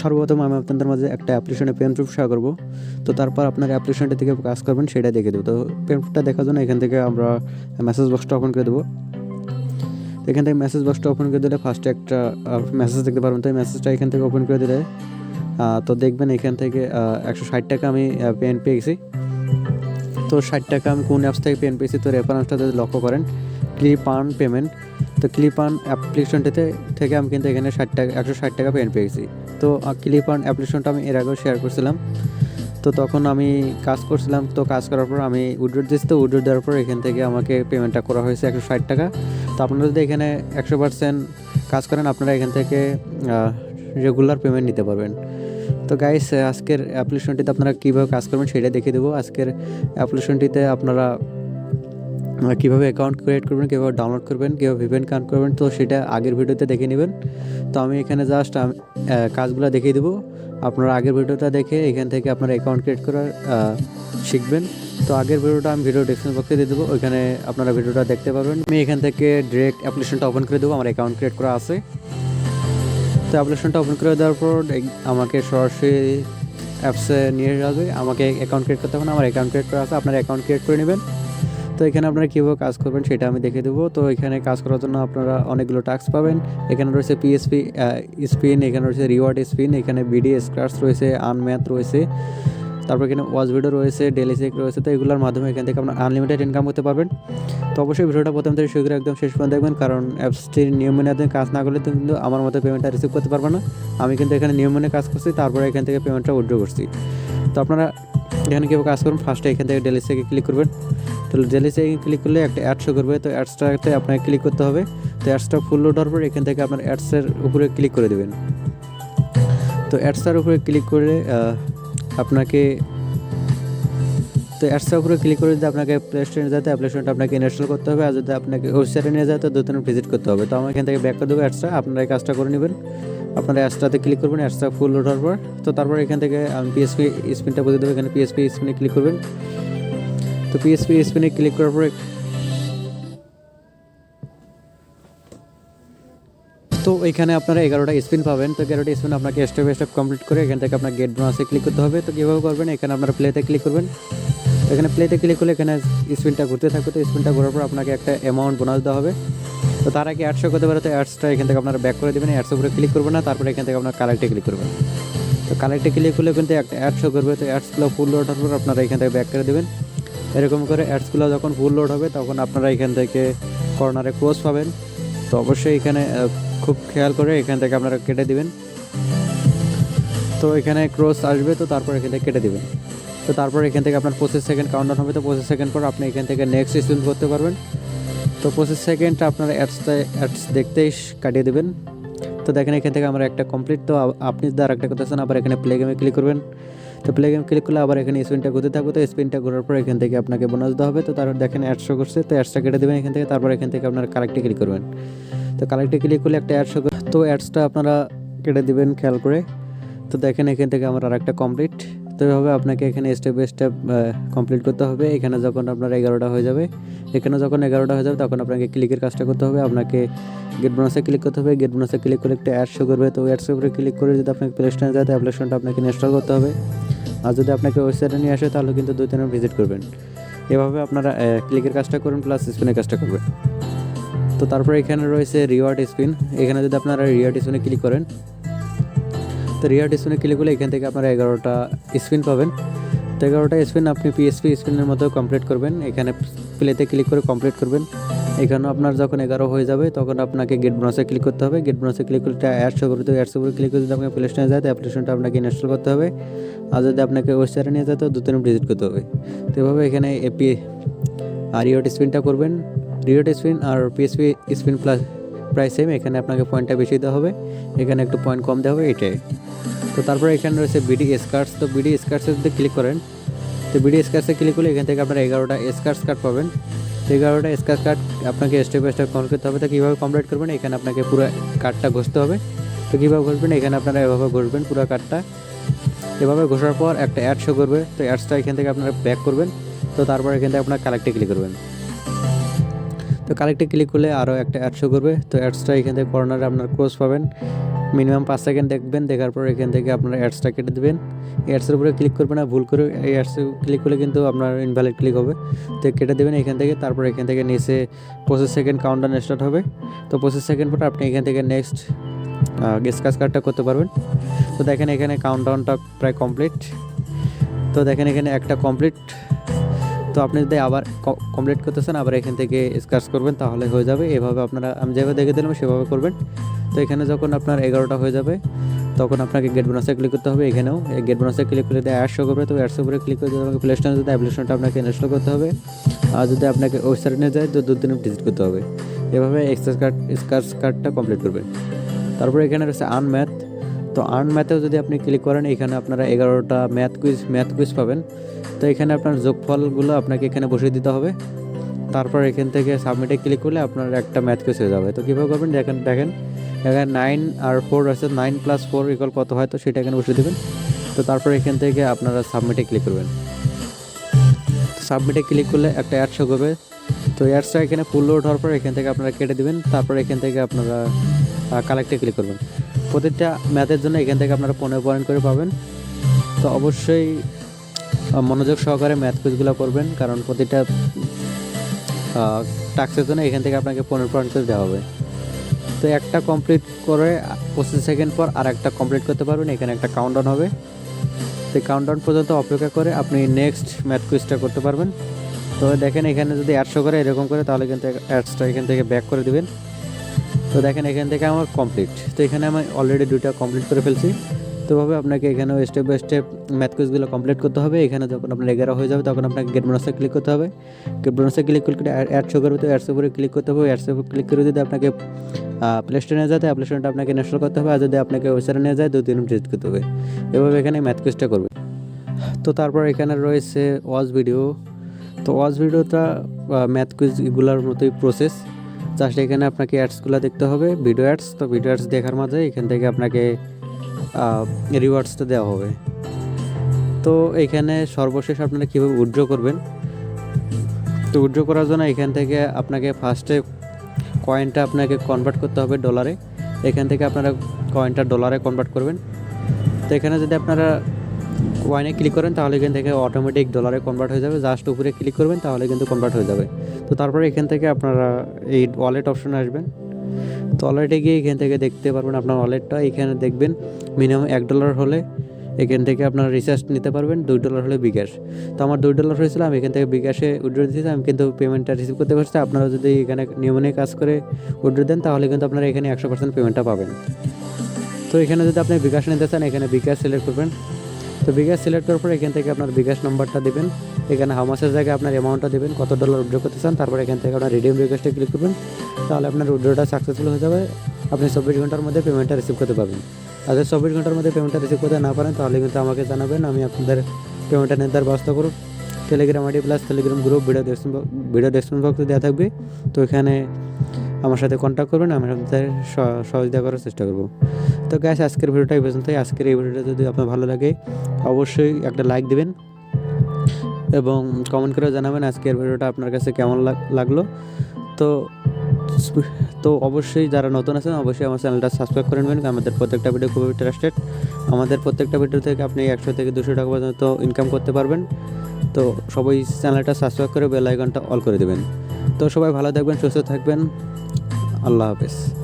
সর্বপ্রথম আমি আপনাদের মাঝে একটা অ্যাপ্লিকেশনে পেন প্রুফ শেয়ার করব। তো তারপর আপনার অ্যাপ্লিকেশনটা থেকে কাজ করবেন, সেটা দেখে দেবো। তো পেন প্রুফটা দেখার জন্য এখান থেকে আমরা মেসেজ বক্সটা ওপেন করে দেবো। তো এখান থেকে মেসেজ বক্সটা ওপেন করে দিলে ফার্স্টে একটা মেসেজ দেখতে পারবেন। তো এই মেসেজটা এখান থেকে ওপেন করে দিলে তো দেখবেন এখান থেকে একশো ষাট টাকা আমি পেন পেয়েছি তো ষাট টাকা আমি কোন অ্যাপস থেকে পেন পেয়েছি, তো রেফারেন্সটা যদি লক্ষ্য করেন ক্লিপ আর্ন পেমেন্ট তো ক্লিপ আর্ন অ্যাপ্লিকেশনটিতে থেকে আমি কিন্তু এখানে ষাট টাকা, একশো ষাট টাকা পেন পেয়েছি। তো ক্লিপ আর্ন অ্যাপ্লিকেশনটা আমি এর আগেও শেয়ার করছিলাম। তো তখন আমি কাজ করছিলাম, তো কাজ করার পর আমি উইড্রো দিচ্ছি তো উইড্রো দেওয়ার পর এখান থেকে আমাকে পেমেন্টটা করা হয়েছে একশো ষাট টাকা। তো আপনারা যদি এখানে একশো পার্সেন্ট কাজ করেন, আপনারা এখান থেকে রেগুলার পেমেন্ট নিতে পারবেন। তো গাইস আজকের অ্যাপ্লিকেশনটিতে আপনারা কীভাবে কাজ করবেন সেটা দেখিয়ে দেবো। আজকের অ্যাপ্লিকেশনটিতে আপনারা কীভাবে অ্যাকাউন্ট ক্রিয়েট করবেন, কীভাবে ডাউনলোড করবেন, কীভাবে ভিভেন কাউন্ট করবেন, তো সেটা আগের ভিডিওতে দেখে নেবেন। তো আমি এখানে জাস্ট কাজগুলো দেখিয়ে দেবো। আপনারা আগের ভিডিওটা দেখে এখান থেকে আপনারা অ্যাকাউন্ট ক্রিয়েট করার শিখবেন। তো আগের ভিডিওটা আমি ভিডিও ডিসক্রিপশন বক্সে দিয়ে দেবো, ওইখানে আপনারা ভিডিওটা দেখতে পারবেন। আমি এখান থেকে ডিরেক্ট অ্যাপ্লিকেশনটা ওপেন করে দেবো, আমার অ্যাকাউন্ট ক্রিয়েট করা আছে। তো অ্যাপ্লিকেশনটা ওপেন করে দেওয়ার পর আমাকে সরাসরি অ্যাপসে নিয়ে যাবে। আমাকে অ্যাকাউন্ট ক্রিয়েট করতে হবে না, আমার অ্যাকাউন্ট ক্রিয়েট করা আছে, আপনারা অ্যাকাউন্ট ক্রিয়েট করে নেবেন। তো এখানে আপনারা কীভাবে কাজ করবেন সেটা আমি দেখে দেবো। তো এখানে কাজ করার জন্য আপনারা অনেকগুলো টাস্ক পাবেন। এখানে রয়েছে পিএসপি স্পিন এখানে রয়েছে রিওয়ার্ড স্পিন এখানে বিডি স্ক্রাচ রয়েছে আনম্যাথ রয়েছে। তারপর এখানে ওয়াচ ভিডিও রয়েছে ডেলি চেক রয়েছে। তো এগুলোর মাধ্যমে এখান থেকে আপনার আনলিমিটেড ইনকাম করতে পারবেন। তো অবশ্যই ভিডিওটা প্রথম থেকে শুরু করে একদম শেষ পর্যন্ত দেখবেন। কারণ অ্যাপসটির নিয়ম মেনে আপনি কাজ না করলে কিন্তু আমার মতো পেমেন্টটা রিসিভ করতে পারবে না। আমি কিন্তু এখানে নিয়ম মেনে কাজ করছি, তারপরে এখান থেকে পেমেন্টটা উইড্রো করছি। তো আপনারা এখানে কীভাবে কাজ করুন ফার্স্টে এখান থেকে ডেলি চেকে ক্লিক করবেন। তো ডেলি চেকে ক্লিক করলে একটা অ্যাড শো করবে। তো অ্যাডসটাতে আপনাকে ক্লিক করতে হবে। তো অ্যাডসটা ফুল লোড হওয়ার পর এখান থেকে আপনার অ্যাডসের উপরে ক্লিক করে দেবেন। তো অ্যাডসটার উপরে ক্লিক করে আপনাকে তো অ্যাডসটার উপরে ক্লিক করে যদি আপনাকে প্লে স্টোরে যেতে অ্যাপ্লিকেশনটা আপনাকে ইনস্টল করতে হবে। আর যদি আপনাকে ওয়েবসাইটে নিয়ে যায় তো দু তিন ভিজিট করতে হবে। তো আমার এখান থেকে ব্যাক করে দেবো অ্যাডসটা আপনারা এই কাজটা করে নেবেন। আপনারা অ্যাডসটাতে ক্লিক করবেন। অ্যাডসটা ফুল লোড হওয়ার পর, তো তারপর এখান থেকে পিএসপি স্পিনটা বুঝে দেবো। এখানে পিএসপি স্পিনে ক্লিক করবেন। তো পিএসপি স্পিনে ক্লিক করার পরে তো এখানে আপনারা এগারোটা স্পিন পাবেন। তো এগারোটা স্পিন আপনাকে স্টেপ স্টেপ কমপ্লিট করে এখান থেকে আপনার গেট বোনাসে ক্লিক করতে হবে। তো কীভাবে করবেন? এখানে আপনারা প্লেতে ক্লিক করবেন। এখানে প্লেতে ক্লিক করলে এখানে স্পিনটা ঘুরতে থাকবে। তো স্পিনটা ঘোরার পর আপনাকে একটা অ্যামাউন্ট বোনাস দেওয়া হবে। তো তার আগে অ্যাডশো করতে পারে। তো অ্যাডসটা এখান থেকে আপনারা ব্যাক করে দেবেন। অ্যাডস উপরে ক্লিক করবেন না। তারপরে এখান থেকে আপনার কালেক্টে ক্লিক করবেন। তো কালেক্টে ক্লিক করলে কিন্তু একটা অ্যাড শো করবে। তো অ্যাডসগুলো ফুল ওঠার পর আপনারা এখান থেকে ব্যাক করে দেবেন। এরকম করে অ্যাডসগুলো যখন ফুল লোড হবে, তখন আপনারা এখান থেকে কর্নারে ক্লোজ পাবেন। তো অবশ্যই এখানে খুব খেয়াল করে এখান থেকে আপনারা কেটে দিবেন। তো এখানে ক্রস আসবে, তো তারপর এখান থেকে কেটে দিবেন। তো তারপর এখান থেকে আপনার পঁচিশ সেকেন্ড কাউন্টার হবে, তো পঁচিশ সেকেন্ড পর আপনি এখান থেকে নেক্সট স্পিন করতে পারবেন। তো পঁচিশ সেকেন্ড আপনারা অ্যাডসটা অ্যাডস দেখতেই কাটিয়ে দেবেন। তো দেখেন এখান থেকে আমরা একটা কমপ্লিট তো আপনি যদি আর একটা করতেছেন, আবার এখানে প্লে গেমে ক্লিক করবেন। তো প্লে গেম ক্লিক করলে আবার এখানে স্পিনটা ঘুরতে থাকবে। তো স্পিনটা ঘোরার পর এখান থেকে আপনাকে বোনাস দেওয়া হবে। তো তারপর দেখেন অ্যাড শো করছে। তো অ্যাডসটা কেটে দেবেন এখান থেকে। তারপর এখান থেকে আপনার কালেক্টে ক্লিক করবেন। তো কালেক্টে ক্লিক করলে একটা অ্যাড শো তো অ্যাডসটা আপনারা কেটে দিবেন খেয়াল করে। তো দেখেন এখান থেকে আমার আর একটা কমপ্লিট তো এভাবে আপনাকে এখানে স্টেপ বাই স্টেপ কমপ্লিট করতে হবে। এখানে যখন আপনার এগারোটা হয়ে যাবে, এখানে যখন এগারোটা হয়ে যাবে, তখন আপনাকে ক্লিকের কাজটা করতে হবে। আপনাকে গেট বোনাসে ক্লিক করতে হবে। গেট বোনাসে ক্লিক করে একটা অ্যাড শো করবে। তো অ্যাডসের উপরে ক্লিক করে যদি আপনাকে প্লে স্টোরে যায় অ্যাপ্লিকেশনটা আপনাকে ইনস্টল করতে হবে। আর যদি আপনাকে ওয়েবসাইটে নিয়ে আসে, তাহলে কিন্তু দুই তিনবার ভিজিট করবেন। এভাবে আপনারা ক্লিকের কাজটা করুন প্লাস স্পিনের কাজটা করবেন। তো তারপরে এখানে রয়েছে রিওয়ার্ড স্পিন এখানে যদি আপনারা রিওয়ার্ড স্পিনে ক্লিক করেন, তো রিওয়ার্ড স্পিনে ক্লিক করলে এখান থেকে আপনারা এগারোটা স্পিন পাবেন। তো এগারোটা স্পিন আপনি পিএসপি স্পিনের মতো কমপ্লিট করবেন। এখানে প্লেতে ক্লিক করে কমপ্লিট করবেন। এখানেও আপনার যখন এগারো হয়ে যাবে, তখন আপনাকে গেট বোনাসে ক্লিক করতে হবে। গেট বোনাসে ক্লিক করলে অ্যাড শো করতে অ্যাডস উপরে ক্লিক করে যদি আপনাকে প্লে স্টোরে যায় তো অ্যাপ্লিকেশনটা আপনাকে ইনস্টল করতে হবে। আর যদি আপনাকে ওয়েবসাইটে নিয়ে যায়, তো দু তিন ভিজিট করতে হবে। তো এভাবে এখানে এপি আর রিওট স্পিনটা করবেন। রিওট স্পিন আর PSP spin plus price same এখানে আপনাকে পয়েন্টটা বেশি দেওয়া হবে। এখানে একটু পয়েন্ট কম দেওয়া হবে, এটাই। তো তারপরে এখানে রয়েছে বিডি স্কার্টস তো বিডি স্কার্টসে যদি ক্লিক করেন, তো বিডি স্কার্টসে ক্লিক করলে এখান থেকে আপনারা এগারোটা স্কার্টস কার্ড পাবেন। এগারোটা স্কার্ট কার্ড আপনাকে স্টেপ বাই স্টেপ কমপ্লিট করতে হবে। তো কীভাবে কমপ্লিট করবেন? এখানে আপনাকে পুরো কার্ডটা ঘষতে হবে। তো কীভাবে ঘষবেন? এখানে আপনারা এভাবে ঘষবেন পুরো কার্ডটা। এভাবে ঘষার পর একটা অ্যাড শো করবে। তো অ্যাডসটা এখান থেকে আপনারা ব্যাক করবেন। তো তারপর এখান থেকে আপনার কালেক্টে ক্লিক করবেন। তো কালেক্টে ক্লিক করলে আরও একটা অ্যাড শো করবে। তো অ্যাডসটা এখান থেকে কর্নারে আপনার ক্লোজ পাবেন। মিনিমাম পাঁচ সেকেন্ড দেখবেন, দেখার পর এখান থেকে আপনার অ্যাডসটা কেটে দেবেন। অ্যাডসের উপরে ক্লিক করবেন না, ভুল করে এই অ্যাডসে ক্লিক করলে কিন্তু আপনার ইনভ্যালিড ক্লিক হবে। তো কেটে দেবেন এখান থেকে, তারপর এখান থেকে নিচে পঁচিশ সেকেন্ড কাউন্টডাউন স্টার্ট হবে। তো পঁচিশ সেকেন্ড পর আপনি এখান থেকে নেক্সট গেসকাস কার্ডটা করতে পারবেন। তো দেখেন এখানে কাউন্টডাউনটা প্রায় কমপ্লিট তো দেখেন এখানে একটা কমপ্লিট তো আপনি যদি আবার কমপ্লিট করতেছেন আবার এখান থেকে স্কার্স করবেন, তাহলে হয়ে যাবে। এভাবে আপনারা, আমি যেভাবে দেখে দিলাম, সেভাবে করবেন। তো এখানে যখন আপনার এগারোটা হয়ে যাবে, তখন আপনাকে গেট বোনাসে ক্লিক করতে হবে এখানেও। গেট বোনাসে ক্লিক করলে অ্যাড শো করবে। তো অ্যাডসের উপরে ক্লিক করে আপনাকে প্লে স্টোরে যদি অ্যাপ্লিকেশনটা আপনাকে ইনস্টল করতে হবে, আর যদি আপনাকে ওয়েবসাইটে নিয়ে যায়, তো দু দিন ভিজিট করতে হবে। এভাবে এক্সপ্রেস কার্ড স্কার্স কার্ডটা কমপ্লিট করবেন তারপরে এখানে রয়েছে আর্ন ম্যাথ তো আর্ন ম্যাথেও যদি আপনি ক্লিক করেন, এখানে আপনারা এগারোটা ম্যাথ কুইজ ম্যাথ কুইজ পাবেন। তো এখানে আপনার যোগফলগুলো আপনাকে এখানে বসিয়ে দিতে হবে। তারপর এখান থেকে সাবমিটে ক্লিক করলে আপনার একটা ম্যাথ কুইজ হয়ে যাবে। তো কীভাবে করবেন? দেখেন দেখেন। এখানে নাইন আর ফোর আছে নাইন প্লাস ফোর ইকুয়াল কত হয়? তো সেটা এখানে বসিয়ে দেবেন। তো তারপর এখান থেকে আপনারা সাবমিটে ক্লিক করবেন। সাবমিটে ক্লিক করলে একটা অ্যাড শো করবে। তো অ্যাডসটা এখানে ফুল লোড হওয়ার পর এখান থেকে আপনারা কেটে দিবেন। তারপর এখান থেকে আপনারা কালেক্টে ক্লিক করবেন। প্রতিটা ম্যাথের জন্য এখান থেকে আপনারা পনেরো পয়েন্ট করে পাবেন। তো অবশ্যই মনোযোগ সহকারে ম্যাথ কুইজগুলো করবেন, কারণ প্রতিটা টাস্কের জন্য এখান থেকে আপনাকে পনেরো পয়েন্ট করে দেওয়া হবে। তো একটা কমপ্লিট করে, পঁচিশ সেকেন্ড পর আর একটা কমপ্লিট করতে পারবেন, এখানে একটা কাউন্টডাউন হবে। তো কাউন্টডাউন পর্যন্ত অপেক্ষা করে আপনি নেক্সট ম্যাথ কুইজটা করতে পারবেন। তো দেখেন এখানে যদি অ্যাডশো করে এরকম করে, তাহলে কিন্তু অ্যাডসটা এখান থেকে ব্যাক করে দিবেন। তো দেখেন এখান থেকে আমার কমপ্লিট তো এখানে আমি অলরেডি দুইটা কমপ্লিট করে ফেলছি। তো ভাবে আপনাকে এখানেও স্টেপ বাই স্টেপ ম্যাথ কুইজগুলো কমপ্লিট করতে হবে। এখানে যখন আপনার এগারো হয়ে যাবে, তখন আপনাকে গেট বোনাসে ক্লিক করতে হবে। গেট বোনাসে ক্লিক করলে অ্যাড শো করবে তো অ্যাডসের উপরে ক্লিক করতে হবে। অ্যাডসের উপর ক্লিক করে যদি আপনাকে প্লে স্টোরে নিয়ে যায় অ্যাপ্লিকেশনটা আপনাকে ইনস্টল করতে হবে। আর যদি আপনাকে ওয়েবসাইটে নিয়ে যায় দু তিন ভিজিট করতে হবে। এভাবে এখানে ম্যাথ কুইজটা করবে। তো তারপর এখানে রয়েছে ওয়াচ ভিডিও তো ওয়াচ ভিডিওটা ম্যাথ কুইজগুলোর মতোই প্রসেস জাস্ট এখানে আপনাকে অ্যাডসগুলো দেখতে হবে ভিডিও অ্যাডস তো ভিডিও অ্যাডস দেখার মাঝে এখান থেকে আপনাকে রিওয়ার্ডসটা দেওয়া হবে। তো এখানে সর্বশেষ আপনারা কীভাবে উইথড্র করবেন? তো উইথড্র করার জন্য এখান থেকে আপনাকে ফার্স্টে কয়েনটা আপনাকে কনভার্ট করতে হবে ডলারে এখান থেকে আপনারা কয়েনটা ডলারে কনভার্ট করবেন। তো এখানে যদি আপনারা কয়েনে ক্লিক করেন, তাহলে এখান থেকে অটোমেটিক ডলারে কনভার্ট হয়ে যাবে। জাস্ট উপরে ক্লিক করবেন, তাহলে কিন্তু কনভার্ট হয়ে যাবে। তো তারপরে এখান থেকে আপনারা এই ওয়ালেট অপশনে আসবেন। তো ওয়ালেটে গিয়ে এখান থেকে দেখতে পারবেন আপনার ওয়ালেটটা এখানে দেখবেন মিনিমাম এক ডলার হলে এখান থেকে আপনারা রিচার্জ নিতে পারবেন, দুই ডলার হলে বিকাশ। তো আমার দুই ডলার হয়েছিল, আমি এখান থেকে বিকাশে উইড্রো দিয়েছি, আমি কিন্তু পেমেন্টটা রিসিভ করতে পারছি। আপনারা যদি এখানে নিয়ম নিয়ে কাজ করে উইড্রো দেন, তাহলে কিন্তু আপনারা এখানে একশো পার্সেন্ট পেমেন্টটা পাবেন। তো এখানে যদি আপনি বিকাশ নিতে চান, এখানে বিকাশ সিলেক্ট করবেন। তো বিকাশ সিলেক্ট করার পর এখান থেকে আপনার বিকাশ নাম্বারটা দেবেন। এখানে হামাসের জায়গায় আপনার অ্যামাউন্টটা দেবেন, কত ডলার উইড্রো করতে চান, তারপর এখান থেকে আপনার রিডিম রিকোয়েস্টে ক্লিক করবেন। তাহলে আপনার উইড্রোটা সাকসেসফুল হয়ে যাবে। আপনি চব্বিশ ঘণ্টার মধ্যে পেমেন্টটা রিসিভ করতে পারবেন। আর যদি চব্বিশ ঘণ্টার মধ্যে পেমেন্টটা রিসিভ করতে না পারেন, তাহলে কিন্তু আমাকে জানাবেন, আমি আপনাদের পেমেন্টটা নির্ধার ব্যবস্থা করব। Telegram ID plus Telegram group video description video description বক্সে দেওয়া থাকবে। তো এখানে আমার সাথে কন্ট্যাক্ট করবেন, আমি আপনাদের সহযোগিতা করার চেষ্টা করব। তো গ্যাস আজকের ভিডিওটা এই পর্যন্তই। আজকের এই ভিডিওটা যদি আপনার ভালো লাগে, অবশ্যই একটা লাইক দিবেন এবং কমেন্ট করে জানাবেন আজকের ভিডিওটা আপনার কাছে কেমন লাগল। তো তো অবশ্যই যারা নতুন আছেন, অবশ্যই আমার চ্যানেলটা সাবস্ক্রাইব করে নেবেন। আমাদের প্রত্যেকটা ভিডিও খুবই ইন্টারেস্টেড আমাদের প্রত্যেকটা ভিডিও থেকে আপনি একশো থেকে দুশো টাকা পর্যন্ত ইনকাম করতে পারবেন। তো সবাই চ্যানেলটা সাবস্ক্রাইব করে বেল আইকনটা অল করে দেবেন। তো সবাই ভালো থাকবেন, সুস্থ থাকবেন। আল্লাহ হাফেজ।